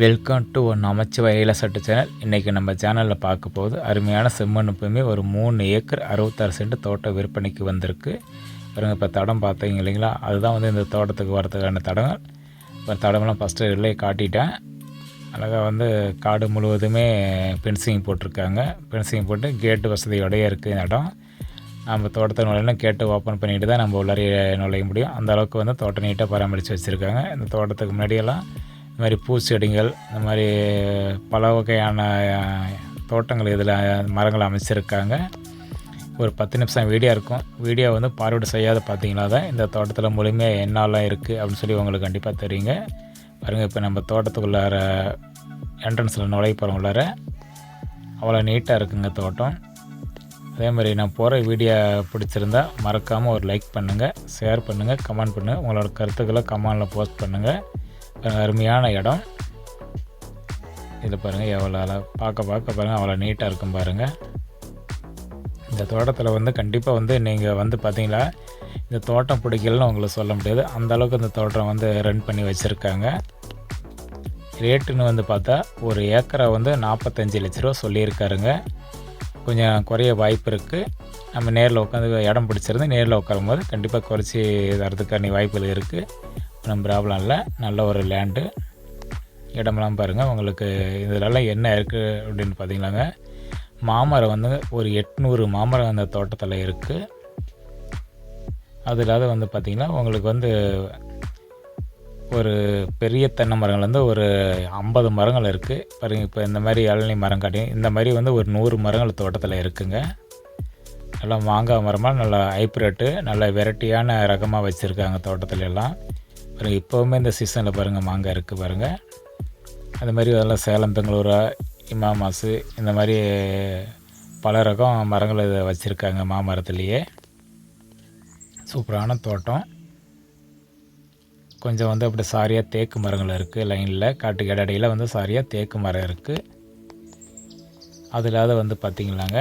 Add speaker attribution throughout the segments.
Speaker 1: Welcome to one Namachivaya இலசட்டு channel இன்றைக்கி நம்ம சேனலில் பார்க்க போகுது. அருமையான செம்மண்ணுப்புமே ஒரு மூணு ஏக்கர் அறுபத்தாறு சென்ட் தோட்டம் விற்பனைக்கு வந்திருக்கு. பாருங்க இப்போ தடம் பார்த்தீங்க இல்லைங்களா? அதுதான் வந்து இந்த தோட்டத்துக்கு வரதுக்கான தடங்கள். இப்போ தடமெல்லாம் ஃபஸ்ட்டு இல்லை காட்டிட்டேன். அழகாக வந்து காடு முழுவதுமே பென்சிங் போட்டிருக்காங்க. பென்சிங் போட்டு கேட்டு வசதியோடய இருக்குது இந்த இடம். நம்ம தோட்டத்தை நுழையினா கேட்டு ஓப்பன் பண்ணிட்டு தான் நம்ம உள்ளாரையே நுழைய முடியும். அந்த அளவுக்கு வந்து தோட்டம் நீட்டாக பராமரித்து வச்சுருக்காங்க. இந்த தோட்டத்துக்கு முன்னாடியெல்லாம் இந்த மாதிரி பூச்செடிகள் இந்த மாதிரி பல வகையான தோட்டங்கள் இதில் மரங்கள் அமைச்சிருக்காங்க. ஒரு பத்து நிமிஷம் வீடியோ இருக்கும். வீடியோ வந்து பார்வையிட செய்யாத பார்த்தீங்களா தான் இந்த தோட்டத்தில் முழுமையாக என்னெல்லாம் இருக்குது அப்படின்னு சொல்லி உங்களுக்கு கண்டிப்பாக தெரியுங்க. பாருங்கள் இப்போ நம்ம தோட்டத்துக்குள்ளார என்ட்ரன்ஸில் நுழைய போகிறோம் உள்ளார அவ்வளோ நீட்டாக இருக்குங்க தோட்டம். அதே மாதிரி நான் போகிற வீடியோ பிடிச்சிருந்தா மறக்காமல் ஒரு லைக் பண்ணுங்கள் ஷேர் பண்ணுங்கள் கமெண்ட் பண்ணுங்கள் உங்களோட கருத்துக்களை கமெண்டில் போஸ்ட் பண்ணுங்கள் அருமையான இடம். இதில் பாருங்கள் எவ்வளோ அழகாக பார்க்க பார்க்க பாருங்கள் அவ்வளோ நீட்டாக இருக்கும் பாருங்கள் இந்த தோட்டத்தில் வந்து கண்டிப்பாக வந்து நீங்கள் வந்து பார்த்தீங்களா இந்த தோட்டம் பிடிக்கலன்னு உங்களுக்கு சொல்ல முடியாது. அந்தளவுக்கு இந்த தோட்டம் வந்து ரன் பண்ணி வச்சுருக்காங்க. ரேட்டுன்னு வந்து பார்த்தா ஒரு ஏக்கரை வந்து நாற்பத்தஞ்சு லட்ச ரூபா சொல்லியிருக்காருங்க. கொஞ்சம் குறைய வாய்ப்பு இருக்குது நம்ம நேரில் உட்காந்து இடம் பிடிச்சிருந்து நேரில் உட்காரும்போது கண்டிப்பாக குறைச்சி தரதுக்கான வாய்ப்புகள் இருக்குது ஒன்றும் ப்ராப்ளம் இல்லை நல்ல ஒரு லேண்டு இடமெல்லாம் பாருங்கள் உங்களுக்கு இதிலெல்லாம் என்ன இருக்குது அப்படின்னு பார்த்தீங்களாங்க மாமரம் வந்து ஒரு எட்நூறு மாமரம் அந்த தோட்டத்தில் இருக்குது அது இல்லாத வந்து பார்த்திங்கன்னா உங்களுக்கு வந்து ஒரு பெரிய தென்னை மரங்கள் வந்து ஒரு ஐம்பது மரங்கள் இருக்குது பாருங்க இப்போ இந்த மாதிரி இளநி மரம் காட்டி இந்த மாதிரி வந்து ஒரு நூறு மரங்கள் தோட்டத்தில் இருக்குங்க. நல்லா மாங்காய் மரமாக நல்லா ஹைப்ரேட்டு நல்ல வெரைட்டியான ரகமாக வச்சுருக்காங்க தோட்டத்துல எல்லாம். பாருங்க இப்போவுமே இந்த சீசனில் பாருங்கள் மாங்காய் இருக்குது பாருங்கள் அது மாதிரி அதெல்லாம் சேலம் பெங்களூரா இமாமாசு இந்த மாதிரி பல ரகம் மரங்கள் இதை வச்சுருக்காங்க மாமரத்துலேயே. சூப்பரான தோட்டம். கொஞ்சம் வந்து அப்படி சாரியாக தேக்கு மரங்கள் இருக்குது லைனில். காட்டுக்கு இடடையில் வந்து சாரியாக தேக்கு மரம் இருக்குது அது இல்லாத வந்து பார்த்திங்களாங்க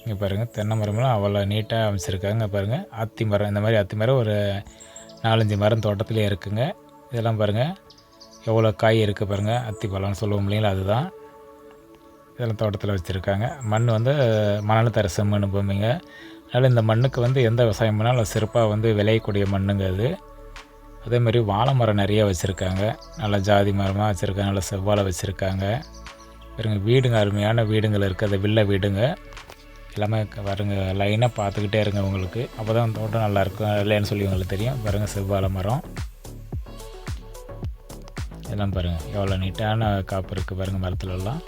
Speaker 1: இங்கே பாருங்கள் தென்னை மரமெல்லாம் அவ்வளோ நீட்டாக அமைச்சிருக்காங்க பாருங்கள் அத்தி மரம் இந்த மாதிரி அத்தி மரம் ஒரு நாலஞ்சு மரம் தோட்டத்திலே இருக்குங்க. இதெல்லாம் பாருங்கள் எவ்வளோ காய் இருக்குது பாருங்கள் அத்தி பழம்னு சொல்லுவோம் இல்லைங்களா? அதுதான். இதெல்லாம் தோட்டத்தில் வச்சுருக்காங்க. மண் வந்து மணல் தர செம்மண் பூமிங்க அதனால் இந்த மண்ணுக்கு வந்து எந்த விவசாயம் பண்ணாலும் சிறப்பாக வந்து விளையக்கூடிய மண்ணுங்க அது. அதே மாதிரி வாழை மரம் நிறைய வச்சுருக்காங்க. நல்லா ஜாதி மரமாக வச்சுருக்காங்க. நல்லா செவ்வாழை வச்சுருக்காங்க. பாருங்கள் வீடுங்க அருமையான வீடுங்கள் இருக்குது அது வில்ல வீடுங்க. எல்லாமே வருங்க. லைனாக பார்த்துக்கிட்டே இருங்க உங்களுக்கு. அப்போ தான் தோட்டம் நல்லாயிருக்கும் இல்லைன்னு சொல்லி உங்களுக்கு தெரியும். பாருங்கள் செவ்வாழை மரம். இதெல்லாம் பாருங்கள் எவ்வளோ நீட்டான காப்பு இருக்குது பாருங்கள் மரத்துலலாம்.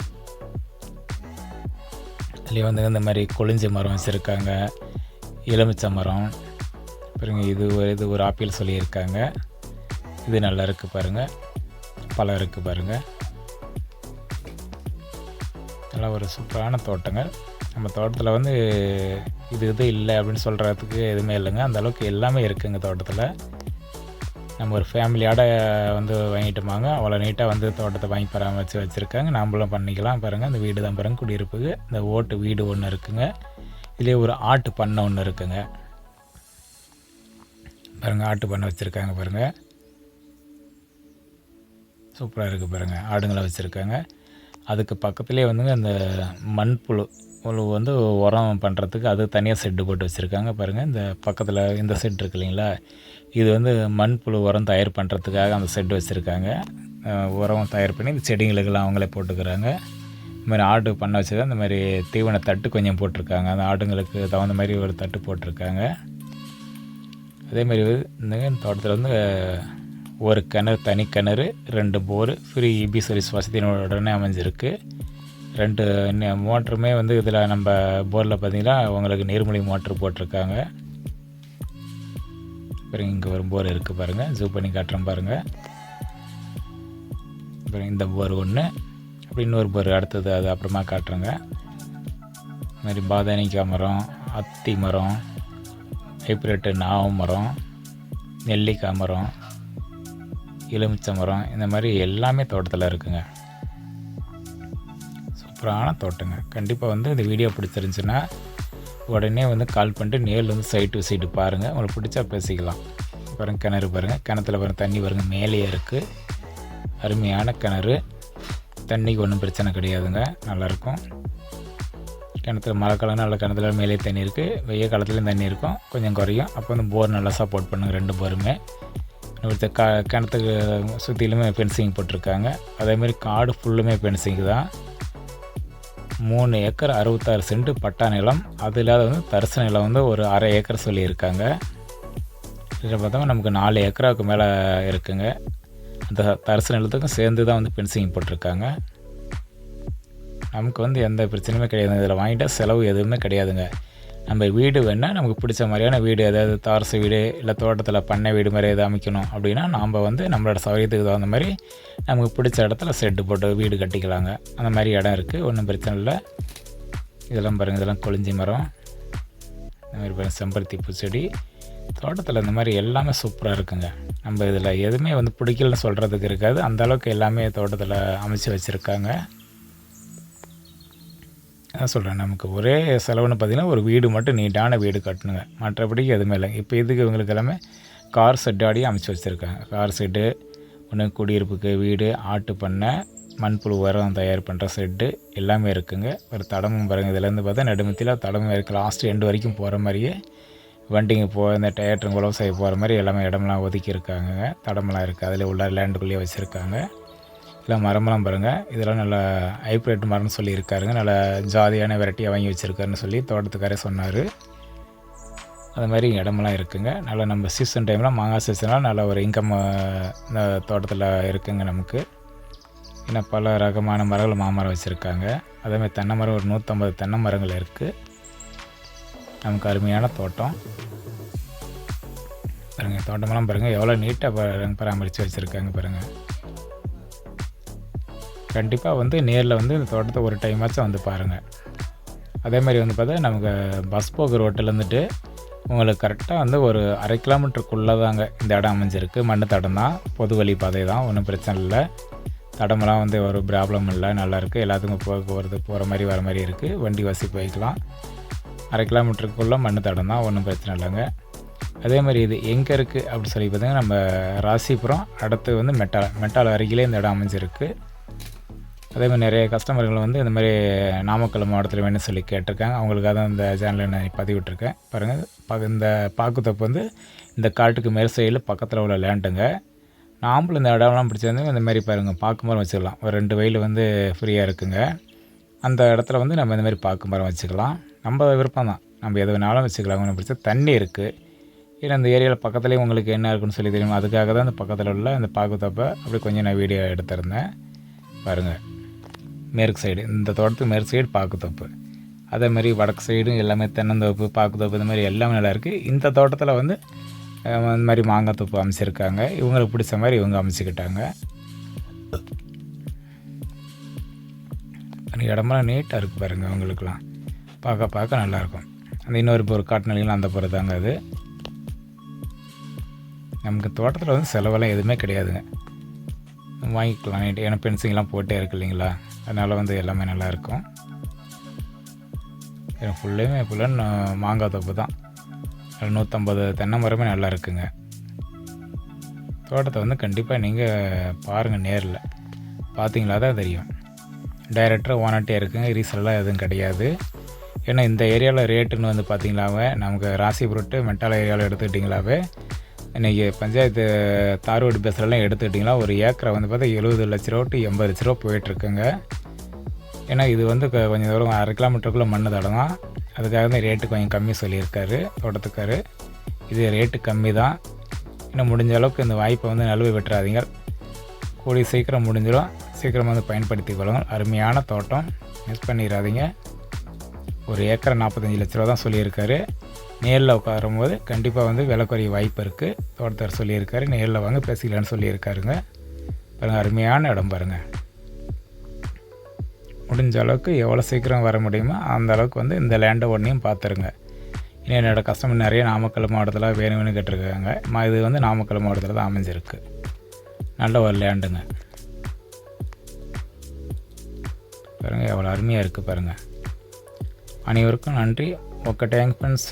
Speaker 1: அதுலேயே வந்து இந்த மாதிரி கொளிஞ்ச மரம் வச்சுருக்காங்க. எலுமிச்சை மரம். பாருங்க இது ஒரு இது ஒரு ஆப்பிள் சொல்லியிருக்காங்க. இது நல்லா இருக்குது பாருங்கள் பழம் இருக்குது பாருங்கள் நல்லா ஒரு சூப்பரான தோட்டங்கள். நம்ம தோட்டத்தில் வந்து இது இது இல்லை அப்படின்னு சொல்கிறதுக்கு எதுவுமே இல்லைங்க. அந்த அளவுக்கு எல்லாமே இருக்குங்க தோட்டத்தில். நம்ம ஒரு ஃபேமிலியோட வந்து வாங்கிட்டோமாங்க. அவ்வளோ நீட்டாக வந்து தோட்டத்தை வாங்கி பராமரித்து வச்சுருக்காங்க. நம்மளும் பண்ணிக்கலாம் பாருங்கள் அந்த வீடு தான் பாருங்கள் குடியிருப்புக்கு. இந்த ஓட்டு வீடு ஒன்று இருக்குங்க. இதுலேயே ஒரு ஆட்டு பண்ணை ஒன்று இருக்குங்க. பாருங்கள் ஆட்டு பண்ணை வச்சுருக்காங்க பாருங்கள் சூப்பராக இருக்குது பாருங்கள் ஆடுங்களை வச்சுருக்காங்க. அதுக்கு பக்கத்துலேயே வந்துங்க அந்த மண்புழு புழு வந்து உரம் பண்ணுறதுக்கு அது தனியாக செட்டு போட்டு வச்சுருக்காங்க. பாருங்கள் இந்த பக்கத்தில் இந்த செட் இருக்கு இல்லைங்களா? இது வந்து மண்புழு உரம் தயார் பண்ணுறதுக்காக அந்த செட் வச்சுருக்காங்க. உரம் தயார் பண்ணி இந்த செடிங்களுக்கெல்லாம் அவங்களே போட்டுக்கிறாங்க. இந்த மாதிரி ஆடு பண்ண வச்சுருக்காங்க. இந்த மாதிரி தீவன தட்டு கொஞ்சம் போட்டிருக்காங்க. அந்த ஆடுங்களுக்கு தகுந்த மாதிரி ஒரு தட்டு போட்டிருக்காங்க. அதே மாதிரி இந்த தோட்டத்தில் வந்து ஒரு கிணறு தனி கிணறு ரெண்டு போர் ஃப்ரீ இபி சர்வீஸ் வசதியினுடனே அமைஞ்சிருக்கு. ரெண்டு மோட்டருமே வந்து இதில் நம்ம போரில் பார்த்தீங்கன்னா உங்களுக்கு நீர்மொழி மோட்ரு போட்டிருக்காங்க. அப்புறம் இங்கே ஒரு போர் இருக்குது பாருங்கள் ஜூ பண்ணி காட்டுறேன் பாருங்கள் அப்புறம் இந்த போர் ஒன்று அப்படி இன்னொரு போர் அடுத்தது அது அப்புறமா காட்டுறேங்க. இது மாதிரி பாதானிக்காய் மரம் அத்தி மரம் ஹைப்ரேட்டு நாவ மரம் நெல்லிக்காய் மரம் எலுமிச்சை மரம் இந்த மாதிரி எல்லாமே தோட்டத்தில் இருக்குங்க. சூப்பரான தோட்டங்க. கண்டிப்பாக வந்து இந்த வீடியோ பிடிச்சிருந்துச்சுன்னா உடனே வந்து கால் பண்ணிட்டு நேரில் வந்து சைட்டு விசிட்டு பாருங்கள் உங்களுக்கு பிடிச்சா பேசிக்கலாம். பாருங்கள் கிணறு பாருங்கள் கிணத்துல பாருங்கள் தண்ணி பாருங்கள் மேலேயே இருக்குது அருமையான கிணறு. தண்ணிக்கு ஒன்றும் பிரச்சனை கிடையாதுங்க. நல்லாயிருக்கும். கிணத்துல மழை காலம் நல்ல கிணத்துல மேலே தண்ணி இருக்குது வெய்ய காலத்துலேயும் தண்ணி இருக்கும். கொஞ்சம் குறையும். அப்போ வந்து போர் நல்லா சப்போர்ட் பண்ணுங்க. ரெண்டு போருமே ஒருத்தர் க கிணத்துக்கு சுற்றிலுமே ஃபென்சிங் போட்டிருக்காங்க. அதேமாதிரி காடு ஃபுல்லுமே ஃபென்சிங் தான். மூணு ஏக்கர் அறுபத்தாறு சென்ட் பட்டா நிலம். அது இல்லாத வந்து தரிசு நிலம் வந்து ஒரு அரை ஏக்கர் சொல்லியிருக்காங்க. இதில் பார்த்தோம்னா நமக்கு நாலு ஏக்கராவுக்கு மேலே இருக்குங்க. அந்த தரிசு நிலத்துக்கும் சேர்ந்து தான் வந்து பென்சிங் போட்டிருக்காங்க. நமக்கு வந்து எந்த பிரச்சனையுமே கிடையாது. இதில் வாங்கிட்டால் செலவு எதுவுமே கிடையாதுங்க. நம்ம வீடு வேணால் நமக்கு பிடிச்ச மாதிரியான வீடு அதாவது தாரசு வீடு இல்லை தோட்டத்தில் பண்ணை வீடு மாதிரி எதாவது அமைக்கணும் அப்படின்னா நாம் வந்து நம்மளோட சௌகரியத்துக்கு தகுந்த மாதிரி நமக்கு பிடிச்ச இடத்துல செட்டு போட்டு வீடு கட்டிக்கலாங்க. அந்த மாதிரி இடம் இருக்குது ஒன்றும் பிரச்சனை இல்லை. இதெல்லாம் பாருங்கள் இதெல்லாம் கொளிஞ்சி மரம். இந்த மாதிரி பாருங்கள் செம்பருத்தி பூச்செடி. தோட்டத்தில் இந்த மாதிரி எல்லாமே சூப்பராக இருக்குங்க. நம்ம இதில் எதுவுமே வந்து பிடிக்கலன்னு சொல்கிறதுக்கு இருக்காது. அந்தளவுக்கு எல்லாமே தோட்டத்தில் அமைச்சு வச்சுருக்காங்க. நான் சொல்கிறேன் நமக்கு ஒரே செலவுன்னு பார்த்திங்கன்னா ஒரு வீடு மட்டும் நீட்டான வீடு கட்டணுங்க. மற்றபடி எதுவுமே இல்லை. இப்போ இதுக்கு இவங்களுக்கு எல்லாமே கார் செட்டாடி அமைச்சு வச்சுருக்காங்க. கார் செட்டு ஒன்று குடியிருப்புக்கு வீடு ஆட்டு பண்ணை மண்புழு உரம் தயார் பண்ணுற செட்டு எல்லாமே இருக்குங்க. ஒரு தடமும் பாருங்கள் இதுலேருந்து பார்த்தா நெடுமத்தியில் தடமும் இருக்குது லாஸ்ட் எண்டு வரைக்கும் போகிற மாதிரியே வண்டிங்க போ இந்த டயட்ருங்க செய்ய போகிற மாதிரி எல்லாமே இடம்லாம் ஒதுக்கி இருக்காங்க தடமெல்லாம் இருக்குது அதில் உள்ள லேண்டுக்குள்ளேயே வச்சுருக்காங்க. இல்லை மரமெல்லாம் பாருங்கள் இதெல்லாம் நல்லா ஹைப்ரிட் மரம்னு சொல்லியிருக்காருங்க. நல்லா ஜாதியான வெரைட்டியாக வாங்கி வச்சுருக்காருன்னு சொல்லி தோட்டத்துக்காரே சொன்னார். அது மாதிரி இடமெல்லாம் இருக்குங்க. நல்லா நம்ம சீசன் டைமில் மாங்காய் சீசனால் நல்ல ஒரு இன்கம் இந்த தோட்டத்தில் இருக்குங்க நமக்கு. ஏன்னா பல ரகமான மரங்கள் மாமரம் வச்சுருக்காங்க. அதேமாதிரி தென்னை மரம் ஒரு நூற்றம்பது தென்னை மரங்கள் இருக்குது நமக்கு அருமையான தோட்டம். பாருங்கள் தோட்டமெல்லாம் பாருங்கள் எவ்வளோ நீட்டாக பராமரித்து வச்சுருக்காங்க பாருங்கள் கண்டிப்பாக வந்து நேரில் வந்து இந்த தோட்டத்தை ஒரு டைமாச்சும் வந்து பாருங்கள் அதே மாதிரி வந்து பார்த்தா நமக்கு பஸ் போகிற ரோட்டிலேருந்துட்டு உங்களுக்கு கரெக்டாக வந்து ஒரு அரை கிலோமீட்டருக்குள்ளே தாங்க இந்த இடம் அமைஞ்சிருக்கு. மண் தடம் தான் பொது வழி பாதை தான் ஒன்றும் பிரச்சனை இல்லை. தடமெல்லாம் வந்து ஒரு ப்ராப்ளம் இல்லை நல்லாயிருக்கு எல்லாத்துக்கும் போகிறது போகிற மாதிரி வர மாதிரி இருக்குது வண்டி வசதி போய்க்கலாம். அரை கிலோமீட்டருக்குள்ளே மண் தடம் தான் ஒன்றும் பிரச்சனை இல்லைங்க. அதே மாதிரி இது எங்கே இருக்குது அப்படின்னு சொல்லி பார்த்தீங்கன்னா நம்ம ராசிபுரம் அடுத்து வந்து மெட்டால் மெட்டால் அருகிலே இந்த இடம் அமைஞ்சிருக்கு. அதே மாதிரி நிறைய கஸ்டமர்கள் வந்து இந்த மாதிரி நாமக்கல் மாவட்டத்தில் வேணும்னு சொல்லி கேட்டிருக்காங்க. அவங்களுக்காக தான் இந்த சேனலில் நான் பதிவிட்டிருக்கேன். பாருங்கள் ப இந்த பாக்குத்தப்பு வந்து இந்த காட்டுக்கு மேல் சைடில் பக்கத்தில் உள்ள லேண்டுங்க நாம்பளும் இந்த இடம்லாம் பிடிச்சிருந்து இந்த மாதிரி பாருங்கள் பாக்கு மரம் வச்சுக்கலாம். ஒரு ரெண்டு வயல் வந்து ஃப்ரீயாக இருக்குங்க. அந்த இடத்துல வந்து நம்ம இந்த மாதிரி பாக்கு மரம் வச்சுக்கலாம். நம்ம விருப்பம் தான். நம்ம எது வேணாலும் வச்சுக்கலாம். ஒன்று பிடிச்சா தண்ணி இருக்குது ஏன்னா இந்த ஏரியாவில் பக்கத்துலேயும் உங்களுக்கு என்ன இருக்குன்னு சொல்லி தெரியும்? அதுக்காக தான் இந்த பக்கத்தில் உள்ள அந்த பாக்குத்தப்பை அப்படி கொஞ்சம் நான் வீடியோ எடுத்திருந்தேன். பாருங்கள் மேற்கு சைடு. இந்த தோட்டத்துக்கு மேற்கு சைடு பாக்குத்தோப்பு அதே மாதிரி வடக்கு சைடும் எல்லாமே தென்னந்தோப்பு பாக்குத்தோப்பு இந்த மாதிரி எல்லாமே நல்லா இருக்குது இந்த தோட்டத்தில் வந்து இந்த மாதிரி மாங்காய் தோப்பு அமைச்சிருக்காங்க. இவங்களுக்கு பிடிச்ச மாதிரி இவங்க அமைச்சிக்கிட்டாங்க. இடமெல்லாம் நீட்டாக இருக்குது பாருங்கள் அவங்களுக்குலாம் பார்க்க பார்க்க நல்லாயிருக்கும் அந்த இன்னொரு பொருள் ஒரு காட்டுநிலையில் அந்த பொருள் தாங்க அது. நமக்கு தோட்டத்தில் வந்து செலவெல்லாம் எதுவுமே கிடையாதுங்க. வாங்கிக்கலாம் ஏன்னா பென்சிங்லாம் போட்டே இருக்கு இல்லைங்களா? அதனால் வந்து எல்லாமே நல்லாயிருக்கும் ஃபுல்லுமே ஃபுல்லாக மாங்காய் தோப்பு தான். நூற்றம்பது தென்னை மரமே நல்லா இருக்குங்க. தோட்டத்தை வந்து கண்டிப்பாக நீங்கள் பாருங்கள் நேரில். பார்த்தீங்களா தான் தெரியும். டைரக்டராக ஓனாட்டே இருக்குங்க. ரீசெல்லாம் எதுவும் கிடையாது. ஏன்னா இந்த ஏரியாவில் ரேட்டுன்னு வந்து பார்த்தீங்களாவே நமக்கு ராசிபுரட்டு மெட்டால ஏரியாவில் எடுத்துக்கிட்டிங்களாவே இன்றைக்கி பஞ்சாயத்து தார்வாடி பேசுகிறலாம் எடுத்துக்கிட்டிங்கன்னா ஒரு ஏக்கரை வந்து பார்த்தா எழுபது லட்ச ரூபா டு எண்பது லட்ச ரூபா போயிட்டுருக்குங்க. ஏன்னா இது வந்து கொஞ்சம் தூரம் அரை கிலோமீட்டருக்குள்ளே மண் தடம் தான் அதுக்காக தான் ரேட்டு கொஞ்சம் கம்மி சொல்லியிருக்காரு தோட்டத்துக்காரு. இது ரேட்டு கம்மி தான். இன்னும் முடிஞ்ச அளவுக்கு இந்த வாய்ப்பை வந்து நழுவ விட்டுறாதீங்க. கூடிய சீக்கிரம் முடிஞ்சிடும். சீக்கிரம் வந்து பயன்படுத்தி கொள்ளுங்கள். அருமையான தோட்டம். மிஸ் பண்ணிடாதீங்க. ஒரு ஏக்கரை நாற்பத்தஞ்சு லட்ச ரூபா தான் சொல்லியிருக்காரு. நேரில் உட்காரும்போது கண்டிப்பாக வந்து விலை குறைய வாய்ப்பு இருக்குது தோட்டத்தர் சொல்லியிருக்காரு நேரில் வாங்க பேசிக்கலான்னு சொல்லியிருக்காருங்க. பாருங்கள் அருமையான இடம் பாருங்கள் முடிஞ்ச அளவுக்கு எவ்வளோ சீக்கிரம் வர முடியுமோ அந்த அளவுக்கு வந்து இந்த லேண்டை ஒன்றையும் பார்த்துருங்க இன்னும் என்னோடய கஸ்டமர் நிறைய நாமக்கல் மாவட்டத்தில் வேணும்னு கேட்டிருக்காங்க. இது வந்து நாமக்கல் மாவட்டத்தில் தான் அமைஞ்சிருக்கு. நல்ல ஒரு லேண்டுங்க பாருங்கள் எவ்வளோ அருமையாக இருக்குது பாருங்கள் అనేవరకు నంటి ఒక ట్యాంక్ ఫ్రెండ్స్.